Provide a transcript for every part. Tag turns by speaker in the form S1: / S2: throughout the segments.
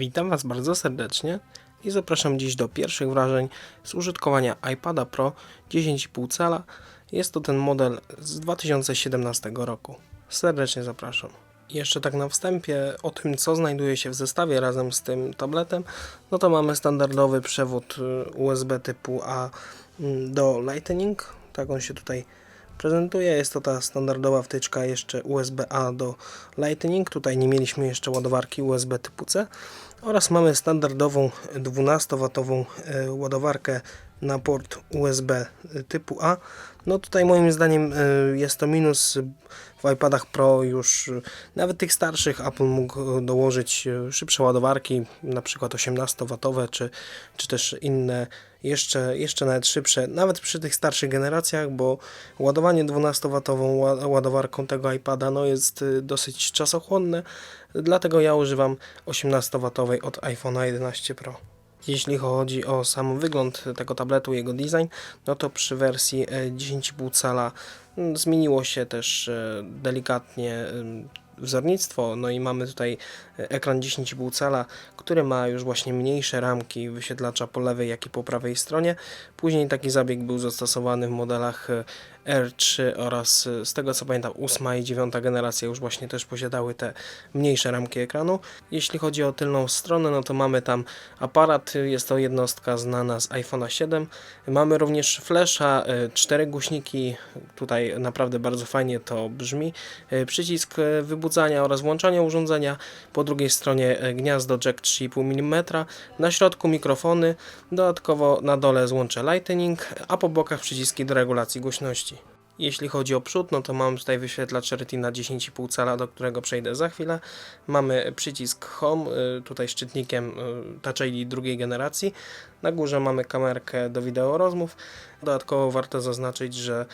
S1: Witam Was bardzo serdecznie i zapraszam dziś do pierwszych wrażeń z użytkowania iPada Pro 10,5 cala. Jest to ten model z 2017 roku. Serdecznie zapraszam. Jeszcze tak na wstępie o tym, co znajduje się w zestawie razem z tym tabletem, no to mamy standardowy przewód y, USB typu A mm, do Lightning, tak on się tutaj prezentuje. Jest to ta standardowa wtyczka jeszcze USB-A do Lightning. Tutaj nie mieliśmy jeszcze ładowarki USB typu C. Oraz mamy standardową 12W e, ładowarkę na port USB typu A. No tutaj moim zdaniem e, jest to minus. W iPadach Pro już e, nawet tych starszych Apple mógł dołożyć szybsze ładowarki, na przykład 18W czy, czy też inne jeszcze, jeszcze nawet szybsze, nawet przy tych starszych generacjach, bo ładowanie 12W ła- ładowarką tego iPada no jest dosyć czasochłonne, dlatego ja używam 18W od iPhone'a 11 Pro. Jeśli chodzi o sam wygląd tego tabletu, jego design, no to przy wersji e, 10,5 cala mm, zmieniło się też e, delikatnie wzornictwo, no i mamy tutaj e, ekran 10,5 cala, który ma już właśnie mniejsze ramki wyświetlacza po lewej, jak i po prawej stronie. Później taki zabieg był zastosowany w modelach e, R3 oraz e, z tego co pamiętam 8 i 9 generacja już właśnie też posiadały te mniejsze ramki ekranu. Jeśli chodzi o tylną stronę, no to mamy tam aparat, jest to jednostka znana z iPhone'a 7. Mamy również flasha, e, cztery głośniki, tutaj naprawdę bardzo fajnie to brzmi. Przycisk wybudzania oraz włączania urządzenia, po drugiej stronie gniazdo jack 3,5 mm, na środku mikrofony, dodatkowo na dole złącze Lightning, a po bokach przyciski do regulacji głośności. Jeśli chodzi o przód, no to mamy tutaj wyświetlacz Retina 10,5 cala, do którego przejdę za chwilę. Mamy przycisk Home, y, tutaj szczytnikiem y, Touch ID drugiej generacji. Na górze mamy kamerkę do wideo rozmów. Dodatkowo warto zaznaczyć, że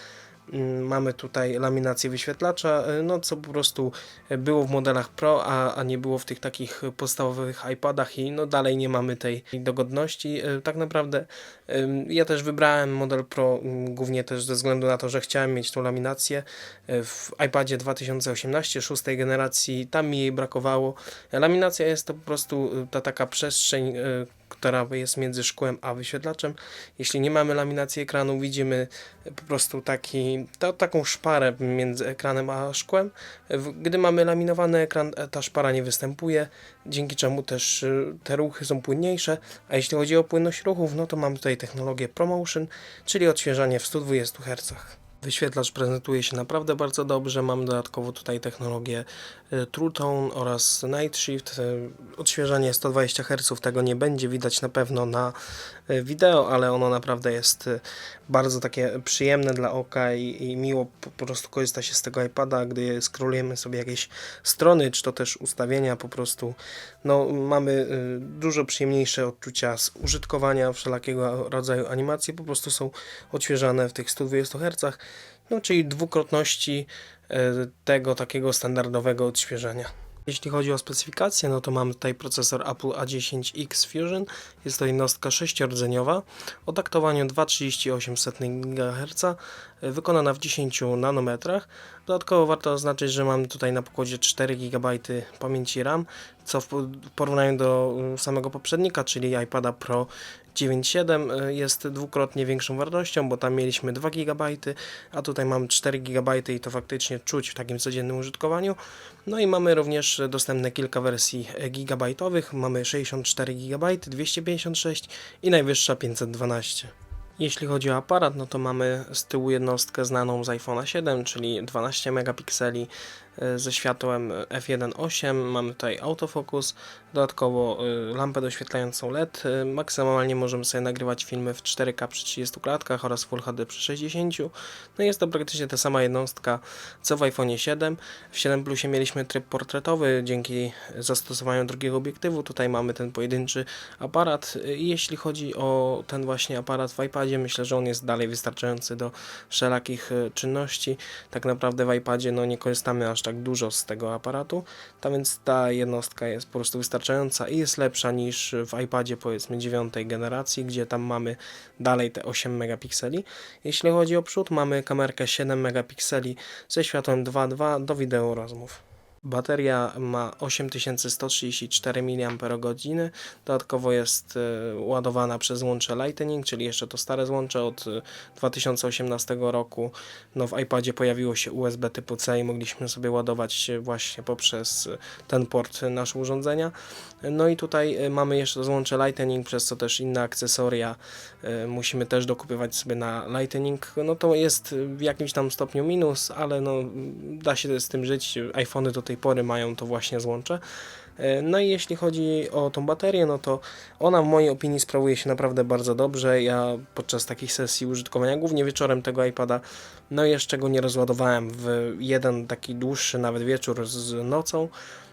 S1: mamy tutaj laminację wyświetlacza, y, no co po prostu było w modelach Pro, a, a nie było w tych takich podstawowych iPadach i no dalej nie mamy tej dogodności. Y, Tak naprawdę ja też wybrałem model Pro ym, głównie też ze względu na to, że chciałem mieć tą laminację Y, w iPadzie 2018 szóstej generacji, tam mi jej brakowało. Laminacja jest to po prostu ta taka przestrzeń, która jest między szkłem a wyświetlaczem. Jeśli nie mamy laminacji ekranu, widzimy po prostu taki, ta, taką szparę między ekranem a szkłem. Gdy mamy laminowany ekran, e, ta szpara nie występuje, dzięki czemu też y, te ruchy są płynniejsze. A jeśli chodzi o płynność ruchów, no to mamy tutaj technologię ProMotion, czyli odświeżanie w 120 Hz. Wyświetlacz prezentuje się naprawdę bardzo dobrze. Mam dodatkowo tutaj technologię y, True Tone oraz Night Shift. Y, Odświeżanie 120 Hz tego nie będzie widać na pewno na y, wideo, ale ono naprawdę jest bardzo takie przyjemne dla oka i, i miło po prostu korzysta się z tego iPada, gdy scrollujemy sobie jakieś strony, czy to też ustawienia po prostu. No, mamy dużo przyjemniejsze odczucia z użytkowania wszelakiego rodzaju animacji, po prostu są odświeżane w tych 120 Hz, no czyli dwukrotności y, tego takiego standardowego odświeżenia. Jeśli chodzi o specyfikację, no to mamy tutaj procesor Apple A10X Fusion. Jest to jednostka sześciordzeniowa o taktowaniu 2,38 GHz, y, wykonana w 10 nanometrach. Dodatkowo warto zaznaczyć, że mamy tutaj na pokładzie 4 GB pamięci RAM, co w porównaniu do y, samego poprzednika, czyli iPada Pro 9.7 y, jest dwukrotnie większą wartością, bo tam mieliśmy 2 GB, a tutaj mamy 4 GB i to faktycznie czuć w takim codziennym użytkowaniu. No i mamy również dostępne kilka wersji e, gigabajtowych. Mamy 64 GB, 256 i najwyższa 512. Jeśli chodzi o aparat, no to mamy z tyłu jednostkę znaną z iPhone'a 7, czyli 12 megapikseli e, ze światłem f1.8. Mamy tutaj autofokus, dodatkowo e, lampę doświetlającą LED. E, Maksymalnie możemy sobie nagrywać filmy w 4K przy 30 klatkach oraz Full HD przy 60. No i jest to praktycznie ta sama jednostka co w iPhone'ie 7. W 7 Plusie mieliśmy tryb portretowy dzięki zastosowaniu drugiego obiektywu. Tutaj mamy ten pojedynczy aparat i jeśli chodzi o ten właśnie aparat w iPadzie, myślę, że on jest dalej wystarczający do wszelakich e, czynności. Tak naprawdę w iPadzie no, nie korzystamy aż tak dużo z tego aparatu, tak więc ta jednostka jest po prostu wystarczająca i jest lepsza niż w iPadzie powiedzmy dziewiątej generacji, gdzie tam mamy dalej te 8 megapikseli. Jeśli chodzi o przód, mamy kamerkę 7 megapikseli ze światłem 2.2 do wideo rozmów. Bateria ma 8134 mAh. Dodatkowo jest e, ładowana przez łącze Lightning, czyli jeszcze to stare złącze od e, 2018 roku. No w iPadzie pojawiło się USB typu C i mogliśmy sobie ładować właśnie poprzez e, ten port nasze urządzenia. No i tutaj mamy jeszcze złącze Lightning, przez co też inne akcesoria musimy też dokupywać sobie na Lightning. No to jest w jakimś tam stopniu minus, ale no da się z tym żyć. iPhony do tej pory mają to właśnie złącze. E, No i jeśli chodzi o tą baterię, no to ona w mojej opinii sprawuje się naprawdę bardzo dobrze. Ja podczas takich sesji użytkowania, głównie wieczorem tego iPada, no jeszcze go nie rozładowałem w jeden taki dłuższy nawet wieczór z nocą.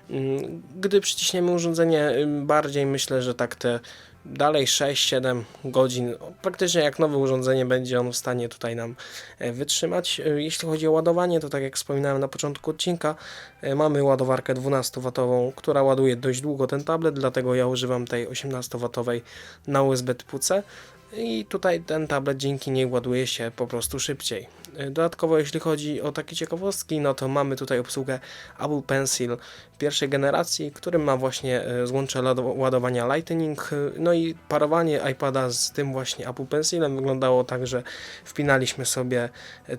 S1: Mm, Gdy przyciśniemy urządzenie ym, bardziej, myślę, że tak te dalej 6-7 godzin, praktycznie jak nowe urządzenie będzie on w stanie tutaj nam e, wytrzymać. E, Jeśli chodzi o ładowanie, to tak jak wspominałem na początku odcinka, e, mamy ładowarkę 12W, która ładuje dość długo ten tablet, dlatego ja używam tej 18W na USB typu C. I tutaj ten tablet dzięki niej ładuje się po prostu szybciej. E, Dodatkowo jeśli chodzi o takie ciekawostki, no to mamy tutaj obsługę Apple Pencil pierwszej generacji, który ma właśnie e, złącze ładowania Lightning. e, No i parowanie iPada z tym właśnie Apple Pencilem wyglądało tak, że wpinaliśmy sobie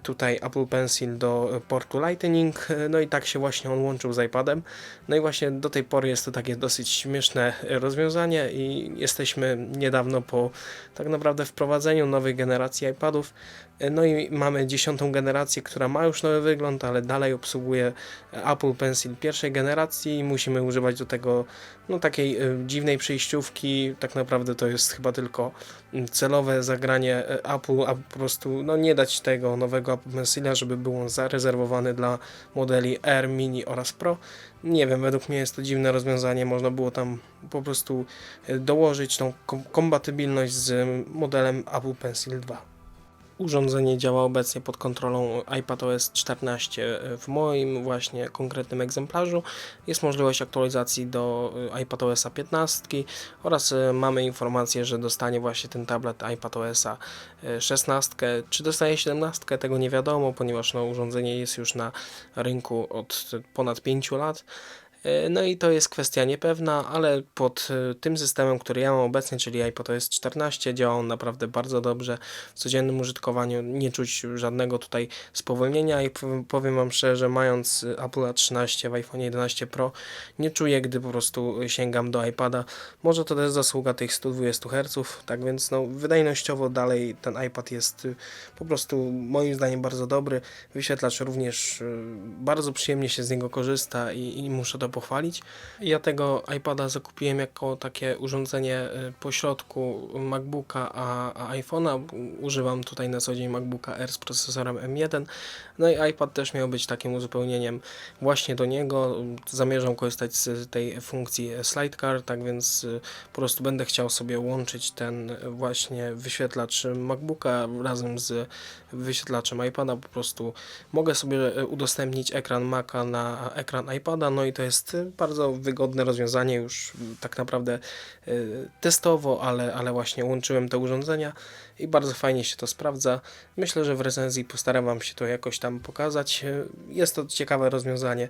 S1: tutaj Apple Pencil do portu Lightning, no i tak się właśnie on łączył z iPadem. No i właśnie do tej pory jest to takie dosyć śmieszne rozwiązanie i jesteśmy niedawno po tak naprawdę wprowadzeniu nowej generacji iPadów. E, No i mamy dziesiątą generację, która ma już nowy wygląd, ale dalej obsługuje e, Apple Pencil pierwszej generacji i musimy używać do tego no, takiej e, dziwnej przejściówki. Tak naprawdę to jest chyba tylko mm, celowe zagranie Apple, a po prostu no, nie dać tego nowego Apple Pencila, żeby był on zarezerwowany dla modeli Air, Mini oraz Pro. Nie wiem, według mnie jest to dziwne rozwiązanie. Można było tam po prostu dołożyć tą kom- kompatybilność z modelem Apple Pencil 2. Urządzenie działa obecnie pod kontrolą iPadOS 14 w moim właśnie konkretnym egzemplarzu. Jest możliwość aktualizacji do y, iPadOS 15 oraz y, mamy informację, że dostanie właśnie ten tablet iPadOS 16. Czy dostaje 17? Tego nie wiadomo, ponieważ no, urządzenie jest już na rynku od ponad 5 lat. E, No i to jest kwestia niepewna, ale pod e, tym systemem, który ja mam obecnie, czyli iPadOS 14, działa on naprawdę bardzo dobrze. W codziennym użytkowaniu nie czuć żadnego tutaj spowolnienia i powiem- Wam szczerze, mając Apple 13 w iPhone 11 Pro, nie czuję, gdy po prostu sięgam do iPada. Może to też zasługa tych 120 Hz, tak więc no, wydajnościowo dalej ten iPad jest y, po prostu moim zdaniem bardzo dobry. Wyświetlacz również y, bardzo przyjemnie się z niego korzysta i, i muszę to pochwalić. Ja tego iPada zakupiłem jako takie urządzenie y, pośrodku MacBooka a, a iPhone'a. Używam tutaj na co dzień MacBooka R z procesorem M1. No i iPad też miał być takim uzupełnieniem właśnie do niego. Zamierzam korzystać z tej funkcji Slide Car, tak więc y, po prostu będę chciał sobie łączyć ten właśnie wyświetlacz MacBooka razem z wyświetlaczem iPada. Po prostu mogę sobie e, udostępnić ekran Maca na ekran iPada, no i to jest e, bardzo wygodne rozwiązanie. Już m, tak naprawdę e, testowo, ale, ale właśnie łączyłem te urządzenia i bardzo fajnie się to sprawdza. Myślę, że w recenzji postaram Wam się to jakoś tam pokazać. E, Jest to ciekawe rozwiązanie.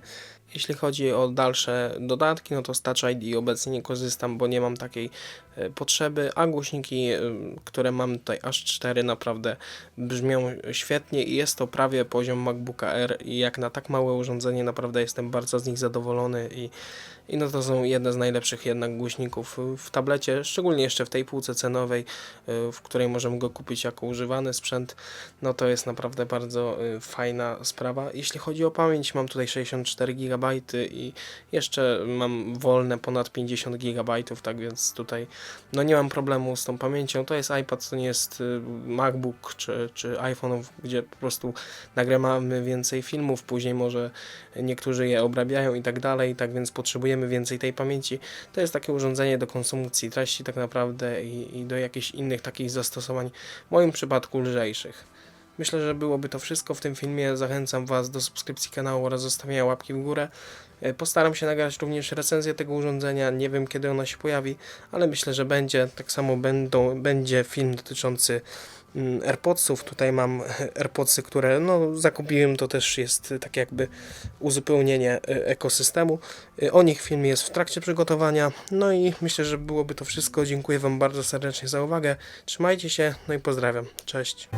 S1: Jeśli chodzi o dalsze dodatki, no to z Touch ID obecnie nie korzystam, bo nie mam takiej e, potrzeby, a głośniki, e, które mam tutaj aż 4 naprawdę brzmią świetnie i jest to prawie poziom MacBooka R i jak na tak małe urządzenie naprawdę jestem bardzo z nich zadowolony i, i no to są jedne z najlepszych jednak głośników w tablecie, szczególnie jeszcze w tej półce cenowej, y, w której możemy go kupić jako używany sprzęt, no to jest naprawdę bardzo y, fajna sprawa. Jeśli chodzi o pamięć, mam tutaj 64 GB i jeszcze mam wolne ponad 50 GB, tak więc tutaj no nie mam problemu z tą pamięcią. To jest iPad, to nie jest y, MacBook czy, czy iPhone, gdzie po prostu nagrywamy więcej filmów, później może niektórzy je obrabiają i tak dalej, tak więc potrzebujemy więcej tej pamięci. To jest takie urządzenie do konsumpcji treści tak naprawdę i, i do jakichś innych takich zastosowań, w moim przypadku lżejszych. Myślę, że byłoby to wszystko w tym filmie. Zachęcam Was do subskrypcji kanału oraz zostawienia łapki w górę. E, Postaram się nagrać również recenzję tego urządzenia. Nie wiem kiedy ona się pojawi, ale myślę, że będzie. Tak samo będą, będzie film dotyczący AirPodsów. Tutaj mam AirPodsy, które no, zakupiłem, to też jest y, tak jakby uzupełnienie y, ekosystemu. Y, O nich film jest w trakcie przygotowania. No i myślę, że byłoby to wszystko. Dziękuję Wam bardzo serdecznie za uwagę. Trzymajcie się, no i pozdrawiam. Cześć.